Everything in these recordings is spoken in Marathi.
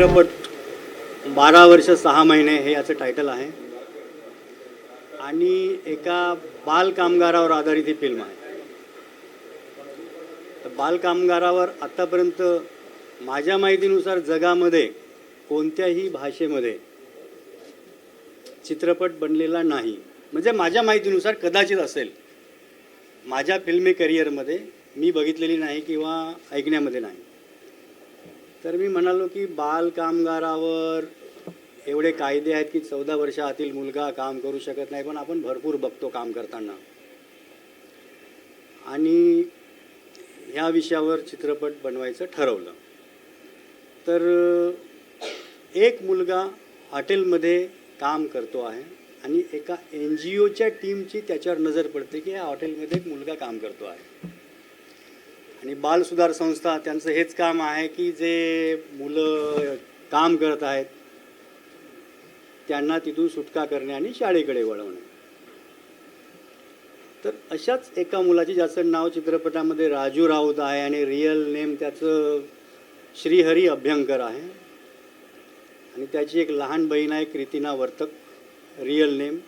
चित्रपट बारा वर्ष सहा महिने हे याचं टायटल आहे. आणि एका बाल कामगारावर आधारित ही फिल्म आहे. तर बाल कामगारावर आत्तापर्यंत माझ्या माहितीनुसार जगामध्ये कोणत्याही भाषेमध्ये चित्रपट बनलेला नाही. म्हणजे माझ्या माहितीनुसार कदाचित असेल. माझ्या फिल्मी करिअरमध्ये मी बघितलेली नाही किंवा ऐकण्यामध्ये नाही. तर मी म्हणालो की बाल कामगारावर एवढे कायदे आहेत की चौदा वर्षातील मुलगा काम करू शकत नाही पण आपण भरपूर बघतो काम करताना. आणि ह्या विषयावर चित्रपट बनवायचं ठरवलं. तर एक मुलगा हॉटेलमध्ये काम करतो आहे आणि एका एन जी ओच्या टीमची त्याच्यावर नजर पडते की या हॉटेलमध्ये एक मुलगा काम करतो आहे. आणि बालसुधार संस्था त्यांचं हेच काम आहे की जे मुलं काम करत आहेत त्यांना तिथून सुटका करणे आणि शाळेकडे वळवणे. तर अशाच एका मुलाची ज्याचं नाव चित्रपटामध्ये राजू राऊत आहे आणि रिअल नेम त्याचं श्रीहरी अभ्यंकर आहे. आणि त्याची एक लहान बहीण आहे कृतिना वर्तक रिअल नेम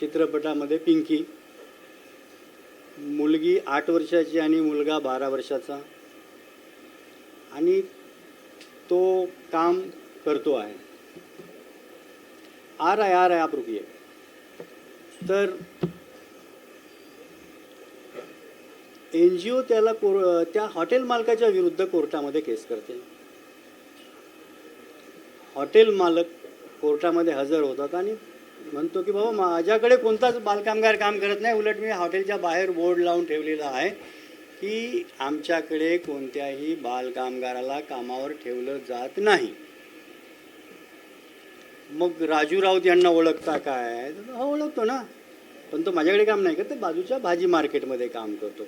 चित्रपटामध्ये पिंकी. मुलगी आठ वर्षाची आणि मुलगा बारा वर्षाचा. आणि तो काम करतो आहे. आ रहा है आ रहा है आप रुकिए तर एन जी ओ त्याला कोर त्या हॉटेल मालकाच्या विरुद्ध कोर्टामध्ये केस करते. हॉटेल मालक कोर्टामध्ये हजर होतात आणि म्हणतो की बाबा माझ्याकडे कोणताच बालकामगार काम करत नाही. उलट मी हॉटेलच्या बाहेर बोर्ड लावून ठेवलेला आहे की आमच्याकडे कोणत्याही बालकामगाराला कामावर ठेवलं जात नाही. मग राजू राऊत यांना ओळखता काय? हो ओळखतो ना. पण तो माझ्याकडे काम नाही करत ते बाजूच्या भाजी मार्केटमध्ये काम करतो.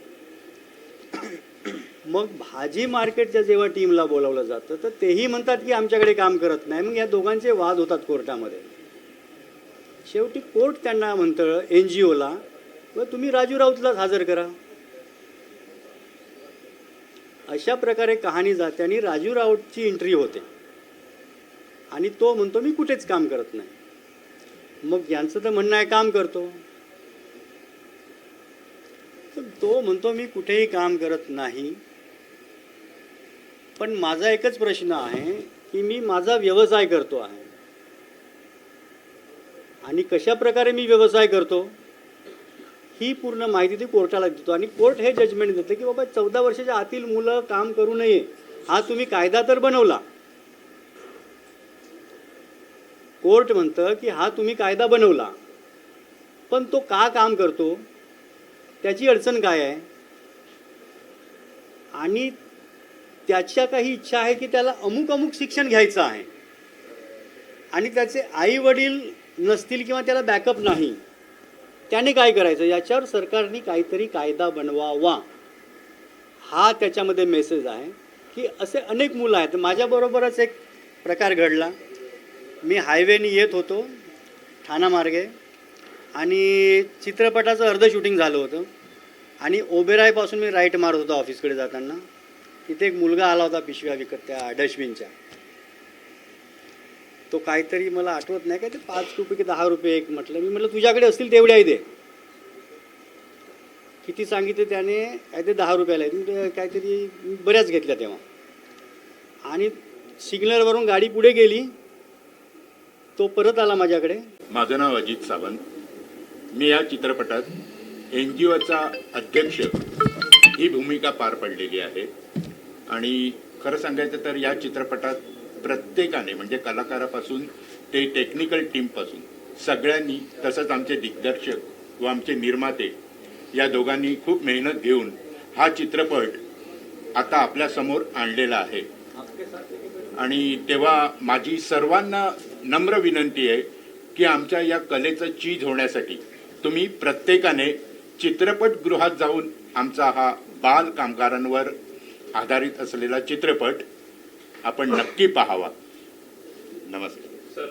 मग भाजी मार्केटच्या जेव्हा टीमला बोलावलं जातं तर तेही म्हणतात की आमच्याकडे काम करत नाही. मग या दोघांचे वाद होतात कोर्टामध्ये. शेवटी कोर्ट त्यांना म्हणतं एन जी ओला व तुम्ही राजू राऊतलाच हजर करा. अशा प्रकारे कहाणी जाते आणि राजू राऊतची एंट्री होते. आणि तो म्हणतो मी कुठेच काम करत नाही. मग यांचं तर म्हणणं आहे काम करतो. तर तो म्हणतो मी कुठेही काम करत नाही. पण माझा एकच प्रश्न आहे की मी माझा व्यवसाय करतो आहे. आणि कशा प्रकारे मी व्यवसाय करतो ही पूर्ण माहिती ती कोर्टाला देतो. आणि कोर्ट हे जजमेंट देतं की बाबा चौदा वर्षाच्या आतील मुलं काम करू नये हा तुम्ही कायदा तर बनवला. कोर्ट म्हणतं की हा तुम्ही कायदा बनवला पण तो का काम करतो त्याची अडचण काय आहे? आणि त्याच्या काही इच्छा आहे की त्याला अमुक अमुक शिक्षण घ्यायचं आहे. आणि त्याचे आई वडील नसतील किंवा त्याला बॅकअप नाही त्याने काय करायचं? याच्यावर सरकारने काहीतरी कायदा बनवावा. हा त्याच्यामध्ये मेसेज आहे की असे अनेक मुलं आहेत. माझ्याबरोबरच एक प्रकार घडला. मी हायवेने येत होतो ठाणा मार्गे आणि चित्रपटाचं अर्ध शूटिंग झालं होतं. आणि ओबेरायपासून मी राईट मारत होतो ऑफिसकडे जाताना. तिथे एक मुलगा आला होता पिशव्या विकत त्या डस्टबिनच्या. तो काहीतरी मला आठवत नाही काय ते पाच रुपये की दहा रुपये एक म्हटलं. मी म्हटलं तुझ्याकडे असतील तेवढ्याही दे. किती सांगितले त्याने काय ते दहा रुपयाला आहेत काहीतरी बऱ्याच घेतल्या तेव्हा. आणि सिग्नलवरून गाडी पुढे गेली तो परत आला माझ्याकडे. माझं नाव अजित सावंत. मी या चित्रपटात एन जी ओचा अध्यक्ष ही भूमिका पार पडलेली आहे. आणि खरं सांगायचं तर या चित्रपटात प्रत्येकाने म्हणजे कलाकारापासून ते टेक्निकल टीमपासून सगळ्यांनी तसंच आमचे दिग्दर्शक व आमचे निर्माते या दोघांनी खूप मेहनत घेऊन हा चित्रपट आता आपल्यासमोर आणलेला आहे. आणि तेव्हा माझी सर्वांना नम्र विनंती आहे की आमच्या या कलेचं चीज होण्यासाठी तुम्ही प्रत्येकाने चित्रपटगृहात जाऊन आमचा हा बाल कामगारांवर आधारित असलेला चित्रपट आपण नक्की पाहावा. नमस्कार.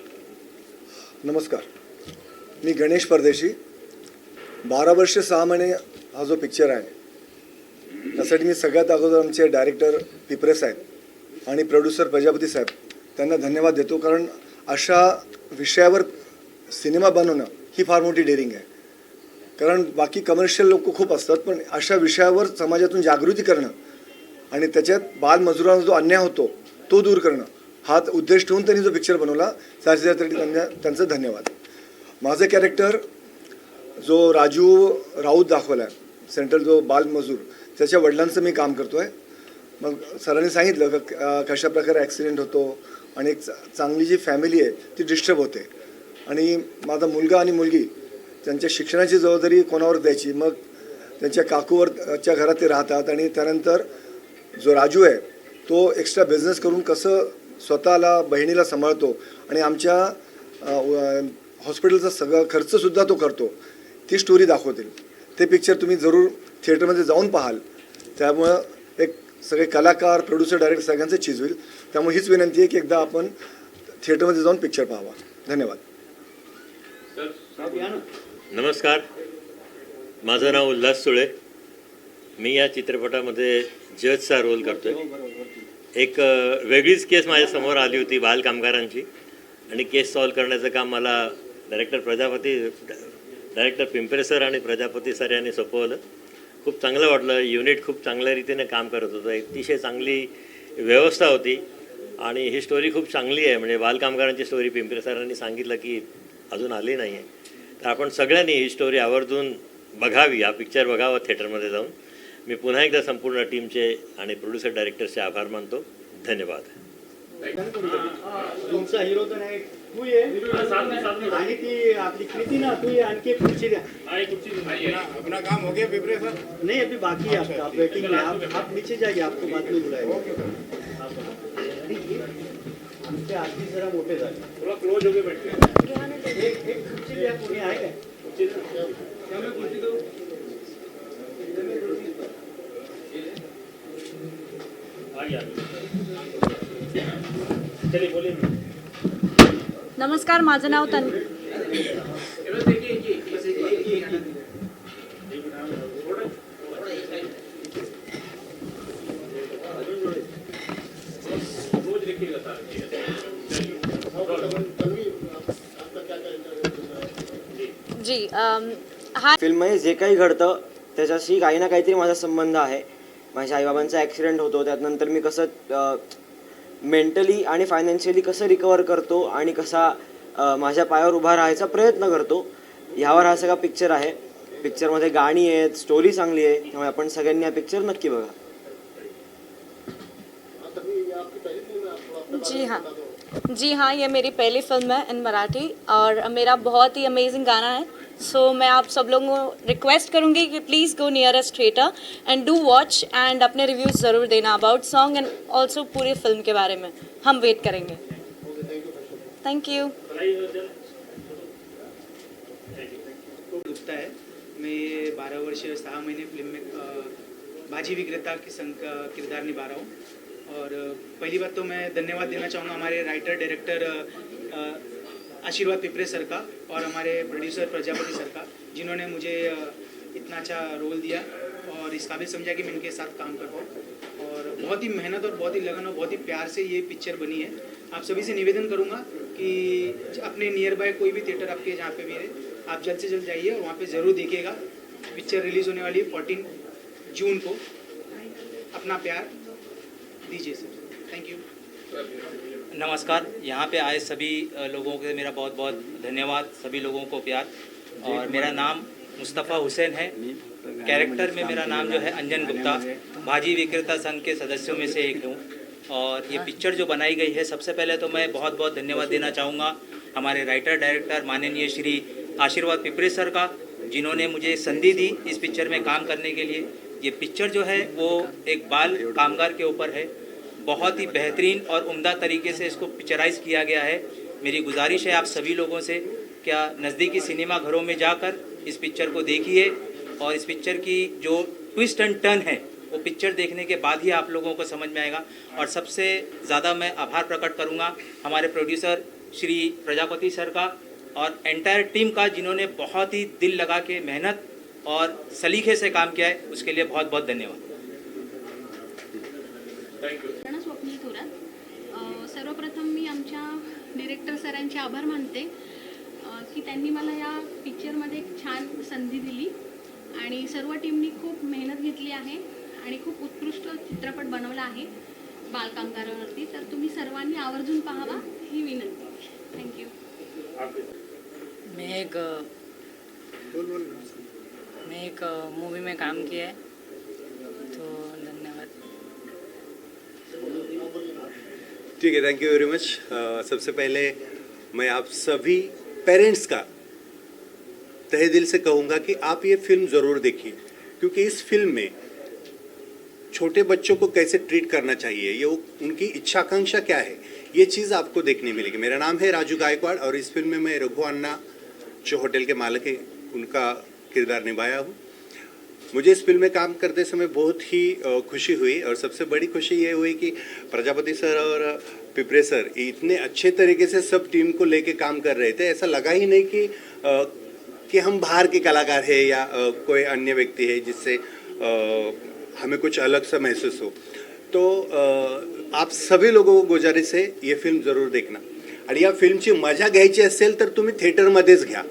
नमस्कार. मी गणेश परदेशी. बारा वर्ष सहा महिने हा जो पिक्चर आहे त्यासाठी मी सगळ्यात अगोदर आमचे डायरेक्टर पिपरे साहेब आणि प्रोड्युसर प्रजापती साहेब त्यांना धन्यवाद देतो. कारण अशा विषयावर सिनेमा बनवणं ही फार मोठी डेअरिंग आहे. कारण बाकी कमर्शियल लोक खूप असतात पण अशा विषयावर समाजातून जागृती करणं आणि त्याच्यात बालमजुरांचा जो अन्याय होतो तो दूर करणं. हा उद्देश ठेवून त्यांनी जो पिक्चर बनवला त्यासाठी त्यांना त्यांचं धन्यवाद. माझं कॅरेक्टर जो राजू राऊत दाखवला आहे सेंट्रल जो बालमजूर त्याच्या वडिलांचं मी काम करतो आहे मग सरांनी सांगितलं का कशा प्रकारे ॲक्सिडेंट होतो आणि एक चा- चांगली जी फॅमिली आहे ती डिस्टर्ब होते. आणि माझा मुलगा आणि मुलगी त्यांच्या शिक्षणाची जबाबदारी कोणावर द्यायची? मग त्यांच्या काकूवरच्या घरात ते राहतात आणि त्यानंतर जो राजू आहे तो एक्स्ट्रा बिझनेस करून कसं स्वतःला बहिणीला सांभाळतो आणि आमच्या हॉस्पिटलचा सगळा खर्चसुद्धा तो करतो. ती स्टोरी दाखवतील. ते पिक्चर तुम्ही जरूर थिएटरमध्ये जाऊन पाहाल. त्यामुळं एक सगळे कलाकार प्रोड्युसर डायरेक्टर सगळ्यांचं चीज होईल. त्यामुळे हीच विनंती आहे की एकदा आपण थिएटरमध्ये जाऊन पिक्चर पाहावा. धन्यवाद. नमस्कार. माझं नाव उल्हास सुळे. मी या चित्रपटामध्ये जजचा रोल करतोय. एक वेगळीच केस माझ्यासमोर आली होती बाल कामगारांची. आणि केस सॉल्व करण्याचं काम मला director Prajapati director Pimpre sir आणि प्रजापती सर यांनी सोपवलं. खूप चांगलं वाटलं. युनिट खूप चांगल्या रीतीने काम करत होतं. अतिशय चांगली व्यवस्था होती. आणि ही स्टोरी खूप चांगली आहे. म्हणजे बालकामगारांची स्टोरी पिंपरे सरांनी सांगितलं की अजून आली नाही आहे तर आपण सगळ्यांनी ही स्टोरी आवर्जून बघावी. हा पिक्चर बघावा थिएटरमध्ये जाऊन. मी पुन्हा एकदा संपूर्ण टीमचे आणि प्रोड्युसर डायरेक्टरचे आभार मानतो. धन्यवाद. तुमचा हिरो तर नाही तू ये. आणि ती आपली कृती ना तू ये. आणखी एक खुर्ची द्या. अपना काम हो गया नहीं अभी बाकी है आपका. आप वेटिंग में. आप आप नीचे जाइए. आपको बाद में बुलाएंगे. आमचे आरती जरा मोठे झाले. थोड़ा क्लोज होके बैठे एक एक खुर्ची द्या. कोणी आहे? काय नमस्कार माझं नाव तन जी हा फिल्ममध्ये जे काही घडतं त्याच्याशी काही ना काहीतरी माझा संबंध आहे. माझ्या आईबाबांचा ॲक्सिडेंट होतो. त्यानंतर मी कसं मेंटली आणि फायनान्शियली कसं रिकवर करतो आणि कसा माझ्या पायावर उभा राहायचा प्रयत्न करतो ह्यावर हा सगळा पिक्चर आहे. पिक्चरमध्ये गाणी आहेत स्टोरी चांगली आहे. त्यामुळे आपण सगळ्यांनी हा पिक्चर नक्की बघा. जी हाँ. जी हाँ ये मेरी पहली फिल्म है इन मराठी. और मेरा बहुत ही अमेजिंग गाना है. सो मैं आप सब लोगों को रिक्वेस्ट करूँगी कि please go nearest theatre and do watch and अपने रिव्यूज़ ज़रूर देना अबाउट सॉन्ग एंड ऑल्सो पूरी फ़िल्म के बारे में। हम वेट करेंगे। थैंक यू गुप्ता है। मैं बारह वर्ष सहा महीने फ़िल्म में भाजी विक्रेता की संग किरदार निभा रहा हूँ। और पहली बात तो मैं धन्यवाद देना चाहूँगा हमारे राइटर डायरेक्टर आशीर्वाद पिपरे सर का। और हमारे प्रोड्यूसर प्रजापति सर का, जिन्होंने मुझे इतना अच्छा रोल दिया और इस काबिल समझा कि मैं इनके साथ काम कर पाऊँ। और बहुत ही मेहनत और बहुत ही लगन और बहुत ही प्यार से ये पिक्चर बनी है। आप सभी से निवेदन करूँगा कि अपने नियर बाय कोई भी थिएटर आपके जहाँ पे भी है आप जल्द से जल्द जाइए वहाँ पे ज़रूर देखिएगा। पिक्चर रिलीज़ होने वाली है फोर्टीन जून को। अपना प्यार दीजिए सर। थैंक यू नमस्कार यहाँ पे आए सभी लोगों के मेरा बहुत बहुत धन्यवाद सभी लोगों को प्यार। और मेरा नाम मुस्तफ़ा हुसैन है। कैरेक्टर में मेरा नाम जो है अंजन गुप्ता। भाजी विक्रेता संघ के सदस्यों में से एक हूँ। और ये पिक्चर जो बनाई गई है सबसे पहले तो मैं बहुत बहुत धन्यवाद देना चाहूँगा हमारे राइटर डायरेक्टर माननीय श्री आशीर्वाद पिपरे सर का जिन्होंने मुझे संधि दी इस पिक्चर में काम करने के लिए। ये पिक्चर जो है वो एक बाल कामगार के ऊपर है। बहुत ही बेहतरीन और उम्दा तरीके से इसको पिक्चराइज किया गया है। मेरी गुजारिश है आप सभी लोगों से, क्या नज़दीकी सिनेमा घरों में जाकर इस पिक्चर को देखिए और इस पिक्चर की जो ट्विस्ट एंड टर्न है, वो पिक्चर देखने के बाद ही आप लोगों को समझ में आएगा। और सबसे ज़्यादा मैं आभार प्रकट करूँगा हमारे प्रोड्यूसर श्री प्रजापति सर का और एंटायर टीम का, जिन्होंने बहुत ही दिल लगा के मेहनत और सलीके से काम किया है। उसके लिए बहुत बहुत धन्यवाद। थैंक सर्व सर्वप्रथम मी आमच्या डिरेक्टर सरांचे आभार मानते की त्यांनी मला या पिक्चरमध्ये एक छान संधी दिली. आणि सर्व टीमनी खूप मेहनत घेतली आहे आणि खूप उत्कृष्ट चित्रपट बनवला आहे बालकामगारावरती तर तुम्ही सर्वांनी आवर्जून पाहावा ही विनंती. थँक्यू मैं एक मैं एक मूवी में काम किया है। ठीक है थैंक यू वेरी मच सबसे पहले मैं आप सभी पेरेंट्स का तहे दिल से कहूँगा कि आप ये फ़िल्म ज़रूर देखिए, क्योंकि इस फ़िल्म में छोटे बच्चों को कैसे ट्रीट करना चाहिए, ये उनकी इच्छाकांक्षा क्या है, ये चीज़ आपको देखने मिलेगी। मेरा नाम है राजू गायकवाड़ और इस फ़िल्म में मैं रघु अन्ना, जो होटल के मालिक हैं, उनका किरदार निभाया हूँ। मुझे इस फ़िल्म में काम करते समय बहुत ही खुशी हुई और सबसे बड़ी खुशी ये हुई कि प्रजापति सर और पिपरे सर इतने अच्छे तरीके से सब टीम को लेके काम कर रहे थे। ऐसा लगा ही नहीं कि कि हम बाहर के कलाकार हैं या कोई अन्य व्यक्ति है जिससे हमें कुछ अलग सा महसूस हो। तो आप सभी लोगों को गुजारिश है ये फ़िल्म ज़रूर देखना। आणि या फिल्मची मज़ा असेल तर तुम्ही थिएटरमध्येच घ्या।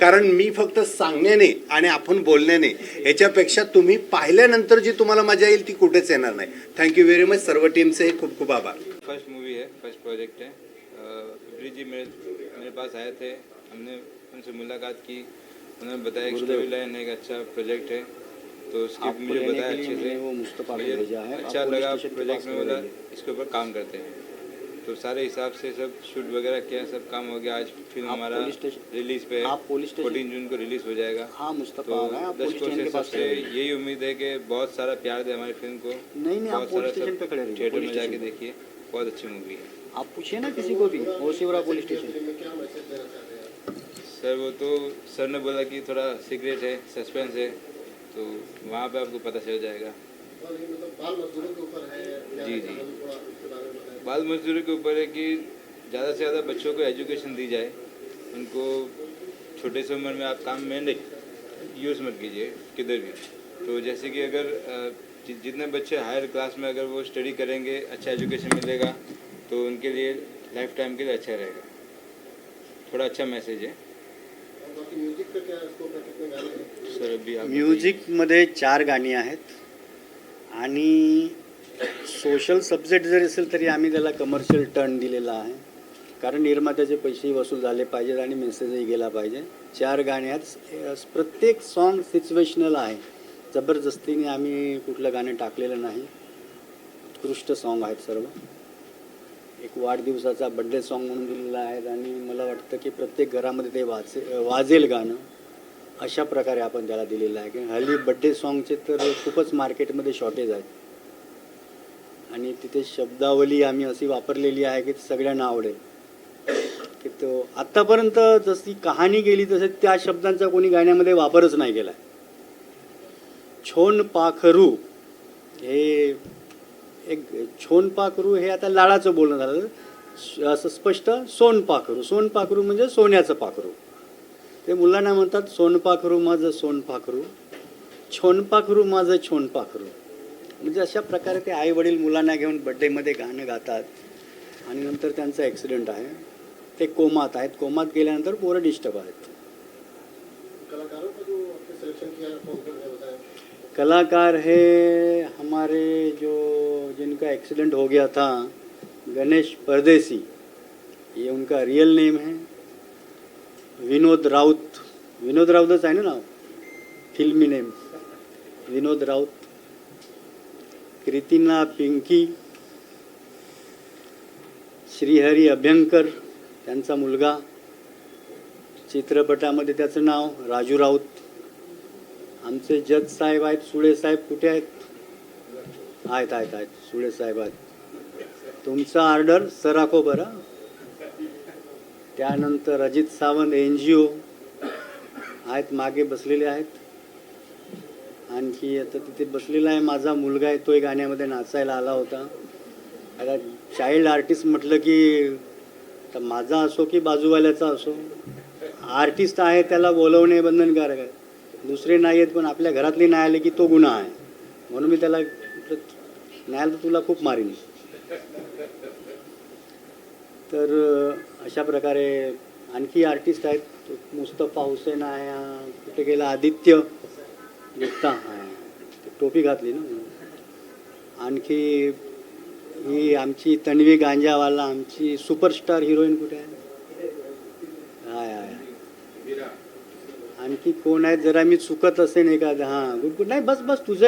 कारण मी फक्त सांगण्याने आणि आपण बोलण्याने याच्यापेक्षा तुम्ही पाहिल्यानंतर जी तुम्हाला मजा येईल ती कुठेच येणार नाही. थँक्यू व्हेरी मच सर्व टीमचे खूप खूप आभार. फर्स्ट मूवी है फर्स्ट प्रोजेक्ट है पिपरी जी मेरे मेरे पास आए थे. हमने उनसे मुलाकात की. उन्होंने बताया कि स्टोरी लाइन एक अच्छा प्रोजेक्ट है. तो स्क्रिप्ट मुझे बताया अच्छे से अच्छा लगा प्रोजेक्ट में बोला इसके ऊपर काम करते हैं। तो सारे हिसाब से सब शूट वगैरह किया सब काम हो गया। आज फ़िल्म हमारा रिलीज़ पे है फोर्टीन जून को रिलीज़ हो जाएगा। हाँ मुस्तफ़ा तो आप दर्शकों से सबसे यही उम्मीद है कि बहुत सारा प्यार दे हमारी फ़िल्म को। नहीं नहीं आप बहुत पुलिस स्टेशन पे खड़े रहिए थिएटर में जाके देखिए बहुत अच्छी मूवी है। आप पूछिए ना किसी को भी ओशिवरा पुलिस स्टेशन। सर वो तो सर ने बोला कि थोड़ा सीक्रेट है सस्पेंस है तो वहाँ पे आपको पता चल जाएगा। जी जी। बाल मजदूरी के ऊपर है कि ज़्यादा से ज़्यादा बच्चों को एजुकेशन दी जाए। उनको छोटे से उम्र में आप काम में नहीं यूज़ मत कीजिए किधर भी। तो जैसे कि अगर जितने बच्चे हायर क्लास में अगर वो स्टडी करेंगे अच्छा एजुकेशन मिलेगा तो उनके लिए लाइफ टाइम के लिए अच्छा रहेगा। थोड़ा अच्छा मैसेज है। सर अभी म्युझिकमध्ये चार गाणी आहेत आणि सोशल सब्जेक्ट जरी असेल तरी आम्ही त्याला कमर्शियल टर्न दिलेला आहे. कारण निर्मात्याचे पैसेही वसूल झाले पाहिजेत आणि मेसेजही गेला पाहिजे. चार गाण्यात आहेत प्रत्येक सॉन्ग सिच्युएशनल आहे. जबरदस्तीने आम्ही कुठलं गाणं टाकलेलं नाही. उत्कृष्ट सॉन्ग आहेत सर्व. एक वाढदिवसाचा बड्डे सॉन्ग म्हणून दिलेला आहे आणि मला वाटतं की प्रत्येक घरामध्ये ते वाचे वाजेल गाणं. अशा प्रकारे आपण त्याला दिलेलं आहे. की हल्ली बड्डे सॉन्गचे तर खूपच मार्केटमध्ये शॉर्टेज आहेत. आणि तिथे शब्दावली आम्ही अशी वापरलेली आहे की सगळ्यांना आवडेल की तो आत्तापर्यंत जशी कहाणी गेली तसे त्या शब्दांचा कोणी गाण्यामध्ये वापरच नाही केला. छोन पाखरू हे एक छोन पाखरू हे आता लाळाचं बोलणं झालं. असं स्पष्ट सोन पाखरू. सोन पाखरू म्हणजे सोन्याचं पाखरू. ते मुलांना म्हणतात सोनपाखरू माझं सोनपाखरू छोनपाखरू माझं छोनपाखरू म्हणजे अशा प्रकारे ते आई वडील मुलांना घेऊन बड्डेमध्ये गाणं गातात. आणि नंतर त्यांचा ॲक्सिडेंट आहे. ते कोमात आहेत. कोमात गेल्यानंतर पोरं डिस्टर्ब आहेत. कलाकार है हमारे जो जिनका एक्सीडेंट हो गया था गणेश परदेसी ये उनका रियल नेम है. विनोद राउत विनोद राऊतच आहे ना नाव? फिल्मी नेम विनोद राऊत. क्रितिना पिंकी श्रीहरी अभ्यंकर त्यांचा मुलगा चित्रपटामध्ये त्याचं नाव राजू राऊत. आमचे जज साहेब आहेत सुळे साहेब कुठे आहेत? आहेत आहेत आहेत सुळे साहेब आहेत. तुमचा ऑर्डर सराखो बरं. त्यानंतर Ajit Sawant N G O आहेत मागे बसलेले आहेत. आणखी आता तिथे बसलेला आहे माझा मुलगा आहे तोही गाण्यामध्ये नाचायला आला होता. आता चाइल्ड आर्टिस्ट म्हटलं की तर माझा असो की बाजूवाल्याचा असो आर्टिस्ट आहे त्याला बोलवणे बंधनकारक आहे. दुसरे नाही आहेत पण आपल्या घरातले नाही आले की तो गुन्हा आहे. म्हणून मी त्याला नाही आलं तर तुला खूप मारीन. तर अशा प्रकारे आणखी आर्टिस्ट आहेत. मुस्तफा हुसेन आहे कुठे गेला? आदित्य. गुप्ता हां टोपी घातली ना आणखी ही आमची तन्वी गांजावाला आमची सुपरस्टार हिरोईन कुठे आहे? हाय हाय आणखी कोण आहेत जरा मी चुकत असेन एखादं. हां गुड गुड नाही बस बस तुझं